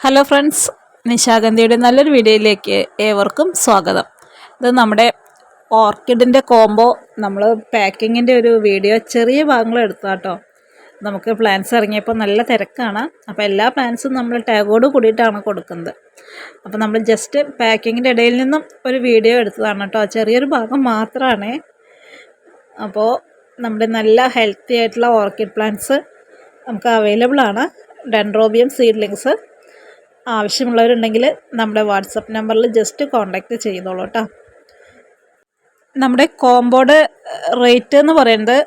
Hello friends നിശാഗന്ധിയുടെ നല്ലൊരു വീഡിയോയിലേക്ക് ഏവർക്കും സ്വാഗതം. ഇത് നമ്മുടെ ഓർക്കിഡിന്റെ കോംബോ നമ്മൾ പാക്കിങ്ങിന്റെ ഒരു വീഡിയോ ചെറിയ ഭാഗങ്ങൾ എടുത്താട്ടോ നമുക്ക് പ്ലാൻസ് ഇറങ്ങിയപ്പോൾ നല്ല തിരക്കാണ്. അപ്പോൾ എല്ലാ പ്ലാൻസും നമ്മൾ ടാഗോട് കൂടിയിട്ടാണ് കൊടുക്കുന്നത്. അപ്പോൾ നമ്മൾ ജസ്റ്റ് പാക്കിങ്ങിന്റെ ഇടയിൽ നിന്നും ഒരു വീഡിയോ എടുത്തതാണ് കേട്ടോ ചെറിയൊരു ഭാഗം മാത്രമാണ് അപ്പോൾ നമ്മുടെ നല്ല ഹെൽത്തി ആയിട്ടുള്ള ഓർക്കിഡ് പ്ലാന്റ്സ് നമുക്ക് അവൈലബിൾ ആണ്. ഡെൻഡ്രോബിയം സീഡ്ലിങ്സ് ആവശ്യമുള്ളവരുണ്ടെങ്കിൽ നമ്മുടെ വാട്സപ്പ് നമ്പറിൽ ജസ്റ്റ് കോൺടാക്റ്റ് ചെയ്തോളൂ കേട്ടോ. നമ്മുടെ കോമ്പോഡ് റേറ്റ് എന്ന് പറയുന്നത്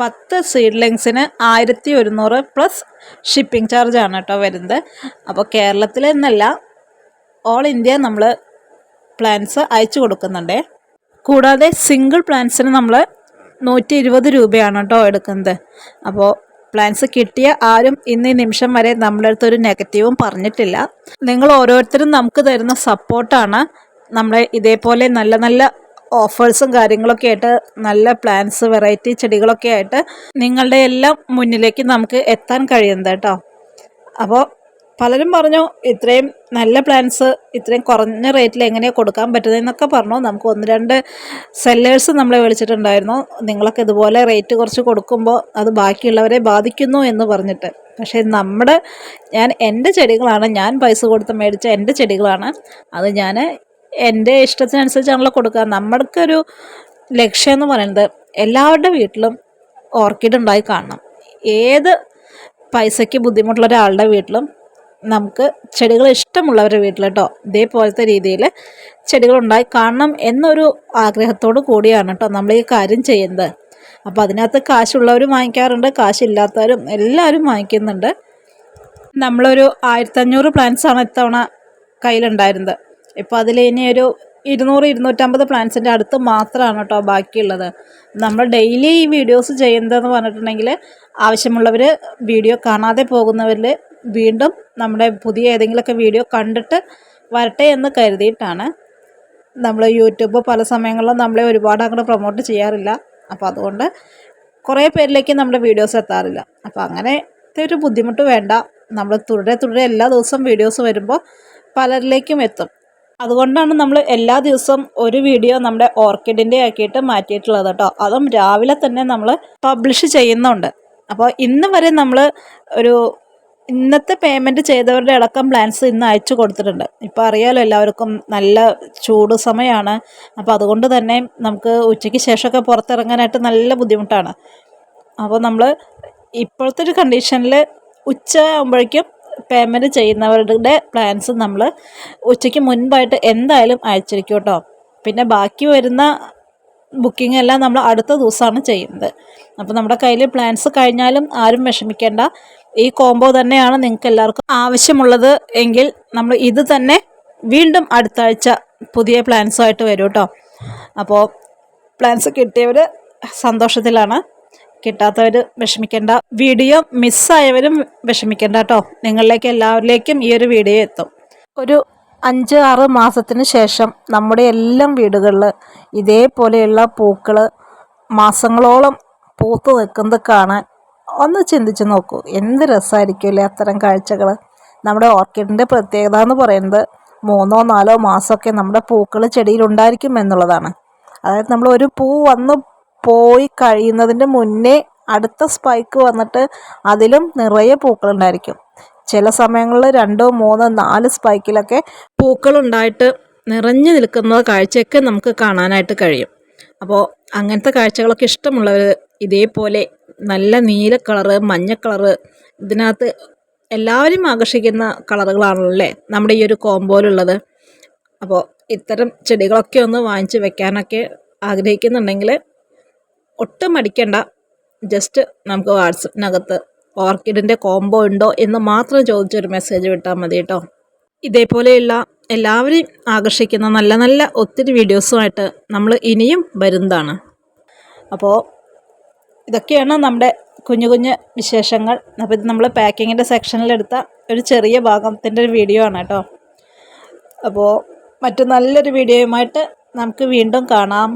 പത്ത് സീഡ്ലിങ്സിന് ആയിരത്തി ഒരുന്നൂറ് പ്ലസ് ഷിപ്പിംഗ് ചാർജാണ് കേട്ടോ വരുന്നത്. അപ്പോൾ കേരളത്തിൽ എന്നല്ല ഓൾ ഇന്ത്യ നമ്മൾ പ്ലാൻസ് അയച്ചു കൊടുക്കുന്നുണ്ട്. കൂടാതെ സിംഗിൾ പ്ലാൻസിന് നമ്മൾ നൂറ്റി ഇരുപത് രൂപയാണ് കേട്ടോ എടുക്കുന്നത്. അപ്പോൾ പ്ലാൻസ് കിട്ടിയ ആരും ഇന്ന് ഈ നിമിഷം വരെ നമ്മുടെ അടുത്ത് ഒരു നെഗറ്റീവും പറഞ്ഞിട്ടില്ല. നിങ്ങൾ ഓരോരുത്തരും നമുക്ക് തരുന്ന സപ്പോർട്ടാണ് നമ്മളെ ഇതേപോലെ നല്ല നല്ല ഓഫേഴ്സും കാര്യങ്ങളൊക്കെ ആയിട്ട് നല്ല പ്ലാൻസ് വെറൈറ്റി ചെടികളൊക്കെ ആയിട്ട് നിങ്ങളുടെ എല്ലാം മുന്നിലേക്ക് നമുക്ക് എത്താൻ കഴിയുന്നത് കേട്ടോ. അപ്പോൾ പലരും പറഞ്ഞു ഇത്രയും നല്ല പ്ലാൻസ് ഇത്രയും കുറഞ്ഞ റേറ്റിൽ എങ്ങനെയാണ് കൊടുക്കാൻ പറ്റുന്നതെന്നൊക്കെ പറഞ്ഞു. നമുക്ക് ഒന്ന് രണ്ട് സെല്ലേഴ്സ് നമ്മളെ വിളിച്ചിട്ടുണ്ടായിരുന്നു. നിങ്ങളൊക്കെ ഇതുപോലെ റേറ്റ് കുറച്ച് കൊടുക്കുമ്പോൾ അത് ബാക്കിയുള്ളവരെ ബാധിക്കുന്നു എന്ന് പറഞ്ഞിട്ട്. പക്ഷേ നമ്മുടെ ഞാൻ എന്റെ ചെടികളാണ്. ഞാൻ പൈസ കൊടുത്ത് മേടിച്ച എന്റെ ചെടികളാണ്. അത് ഞാൻ എന്റെ ഇഷ്ടത്തിനനുസരിച്ചാണല്ലോ കൊടുക്കുക. നമ്മൾക്കൊരു ലക്ഷ്യം എന്ന് പറയുന്നത് എല്ലാവരുടെ വീട്ടിലും ഓർക്കിഡ് ഉണ്ടായി കാണണം. ഏത് പൈസയ്ക്ക് ബുദ്ധിമുട്ടുള്ള ഒരാളുടെ വീട്ടിലും നമുക്ക് ചെടികൾ ഇഷ്ടമുള്ളവരുടെ വീട്ടിൽ കേട്ടോ ഇതേപോലത്തെ രീതിയിൽ ചെടികൾ ഉണ്ടായി കാണണം എന്നൊരു ആഗ്രഹത്തോടു കൂടിയാണ് കേട്ടോ നമ്മൾ ഈ കാര്യം ചെയ്യുന്നത്. അപ്പോൾ അതിനകത്ത് കാശുള്ളവരും വാങ്ങിക്കാറുണ്ട് കാശില്ലാത്തവരും എല്ലാവരും വാങ്ങിക്കുന്നുണ്ട്. നമ്മളൊരു ആയിരത്തഞ്ഞൂറ് പ്ലാന്റ്സ് ആണ് ഇത്തവണ കയ്യിലുണ്ടായിരുന്നത്. ഇപ്പോൾ അതിൽ ഇനി ഒരു ഇരുന്നൂറ് ഇരുന്നൂറ്റമ്പത് പ്ലാന്റ്സിന്റെ അടുത്ത് മാത്രമാണ് കേട്ടോ ബാക്കിയുള്ളത്. നമ്മൾ ഡെയിലി ഈ വീഡിയോസ് ചെയ്യുന്നതെന്ന് പറഞ്ഞിട്ടുണ്ടെങ്കിൽ ആവശ്യമുള്ളവർ വീഡിയോ കാണാതെ പോകുന്നവരിൽ വീണ്ടും നമ്മുടെ പുതിയ ഏതെങ്കിലുമൊക്കെ വീഡിയോ കണ്ടിട്ട് വരട്ടെ എന്ന് കരുതിയിട്ടാണ് നമ്മൾ യൂട്യൂബ് പല സമയങ്ങളിലും നമ്മളെ ഒരുപാട് അങ്ങോട്ട് പ്രൊമോട്ട് ചെയ്യാറില്ല. അപ്പോൾ അതുകൊണ്ട് കുറേ പേരിലേക്ക് നമ്മുടെ വീഡിയോസ് എത്താറില്ല. അപ്പോൾ അങ്ങനത്തെ ഒരു ബുദ്ധിമുട്ട് വേണ്ട. നമ്മൾ തുടരെ തുടരെ എല്ലാ ദിവസവും വീഡിയോസ് വരുമ്പോൾ പലരിലേക്കും എത്തും. അതുകൊണ്ടാണ് നമ്മൾ എല്ലാ ദിവസവും ഒരു വീഡിയോ നമ്മുടെ ഓർക്കിഡിന്റെ ആക്കിയിട്ട് മാറ്റിയിട്ടുള്ളത് കേട്ടോ. അതും രാവിലെ തന്നെ നമ്മൾ പബ്ലിഷ് ചെയ്യുന്നുണ്ട്. അപ്പോൾ ഇന്ന് വരെ നമ്മൾ ഒരു ഇന്നത്തെ പേയ്മെന്റ് ചെയ്തവരുടെ അടക്കം പ്ലാൻസ് ഇന്ന് അയച്ചു കൊടുത്തിട്ടുണ്ട്. ഇപ്പോൾ അറിയാലോ എല്ലാവർക്കും നല്ല ചൂട് സമയമാണ് അപ്പോൾ അതുകൊണ്ട് തന്നെ നമുക്ക് ഉച്ചയ്ക്ക് ശേഷമൊക്കെ പുറത്തിറങ്ങാനായിട്ട് നല്ല ബുദ്ധിമുട്ടാണ്. അപ്പോൾ നമ്മൾ ഇപ്പോഴത്തെ ഒരു കണ്ടീഷനിൽ ഉച്ച ആകുമ്പോഴേക്കും പേയ്മെന്റ് ചെയ്യുന്നവരുടെ പ്ലാൻസ് നമ്മൾ ഉച്ചയ്ക്ക് മുൻപായിട്ട് എന്തായാലും അയച്ചിരിക്കും കേട്ടോ. പിന്നെ ബാക്കി വരുന്ന ബുക്കിംഗ് എല്ലാം നമ്മൾ അടുത്ത ദിവസമാണ് ചെയ്യുന്നത്. അപ്പോൾ നമ്മുടെ കയ്യിൽ പ്ലാൻസ് കഴിഞ്ഞാലും ആരും വിഷമിക്കേണ്ട. ഈ കോംബോ തന്നെയാണ് നിങ്ങൾക്ക് എല്ലാവർക്കും ആവശ്യമുള്ളത് എങ്കിൽ നമ്മൾ ഇത് തന്നെ വീണ്ടും അടുത്ത ആഴ്ച പുതിയ പ്ലാൻസുമായിട്ട് വരും കേട്ടോ. അപ്പോൾ പ്ലാൻസ് കിട്ടിയവർ സന്തോഷത്തിലാണ്. കിട്ടാത്തവർ വിഷമിക്കേണ്ട. വീഡിയോ മിസ്സായവരും വിഷമിക്കേണ്ട കേട്ടോ. നിങ്ങളിലേക്ക് എല്ലാവരിലേക്കും ഈ ഒരു വീഡിയോ എത്തും. ഒരു അഞ്ച് ആറ് മാസത്തിന് ശേഷം നമ്മുടെ എല്ലാം വീടുകളിൽ ഇതേപോലെയുള്ള പൂക്കൾ മാസങ്ങളോളം പൂത്ത് നിൽക്കുന്നത് കാണാൻ ഒന്ന് ചിന്തിച്ച് നോക്കൂ. എന്ത് രസമായിരിക്കുമല്ലേ അത്തരം കാഴ്ചകൾ നമ്മുടെ ഓർക്കിഡിന്റെ പ്രത്യേകത എന്ന് പറയുന്നത് മൂന്നോ നാലോ മാസമൊക്കെ നമ്മുടെ പൂക്കൾ ചെടിയിലുണ്ടായിരിക്കും എന്നുള്ളതാണ്. അതായത് നമ്മൾ ഒരു പൂ വന്ന് പോയി കഴിയുന്നതിന്റെ മുന്നേ അടുത്ത സ്പൈക്ക് വന്നിട്ട് അതിലും നിറയെ പൂക്കൾ ഉണ്ടായിരിക്കും ചില സമയങ്ങളിൽ രണ്ടോ മൂന്നോ നാല് സ്പൈക്കിലൊക്കെ പൂക്കളുണ്ടായിട്ട് നിറഞ്ഞു നിൽക്കുന്ന കാഴ്ചയൊക്കെ നമുക്ക് കാണാനായിട്ട് കഴിയും. അപ്പോൾ അങ്ങനത്തെ കാഴ്ചകളൊക്കെ ഇഷ്ടമുള്ളവർ ഇതേപോലെ നല്ല നീല കളറ് മഞ്ഞ കളറ് ഇതിനകത്ത് എല്ലാവരും ആകർഷിക്കുന്ന കളറുകളാണല്ലേ നമ്മുടെ ഈ ഒരു കോമ്പോയിലുള്ളത്. അപ്പോൾ ഇത്തരം ചെടികളൊക്കെ ഒന്ന് വാങ്ങിച്ച് വെക്കാനൊക്കെ ആഗ്രഹിക്കുന്നുണ്ടെങ്കിൽ ഒട്ടും മടിക്കണ്ട. ജസ്റ്റ് നമുക്ക് വാട്സപ്പിനകത്ത് ഓർക്കിഡിന്റെ കോംബോ ഉണ്ടോ എന്ന് മാത്രം ചോദിച്ചൊരു മെസ്സേജ് വിട്ടാൽ മതി കേട്ടോ. ഇതേപോലെയുള്ള എല്ലാവരെയും ആകർഷിക്കുന്ന നല്ല നല്ല ഒത്തിരി വീഡിയോസുമായിട്ട് നമ്മൾ ഇനിയും വരുന്നതാണ്. അപ്പോൾ ഇതൊക്കെയാണ് നമ്മുടെ കുഞ്ഞു കുഞ്ഞു വിശേഷങ്ങൾ. അപ്പോൾ ഇത് നമ്മൾ പാക്കിങ്ങിന്റെ സെക്ഷനിലെടുത്ത ഒരു ചെറിയ ഭാഗത്തിന്റെ ഒരു വീഡിയോ ആണ് കേട്ടോ. അപ്പോൾ മറ്റു നല്ലൊരു വീഡിയോയുമായിട്ട് നമുക്ക് വീണ്ടും കാണാം.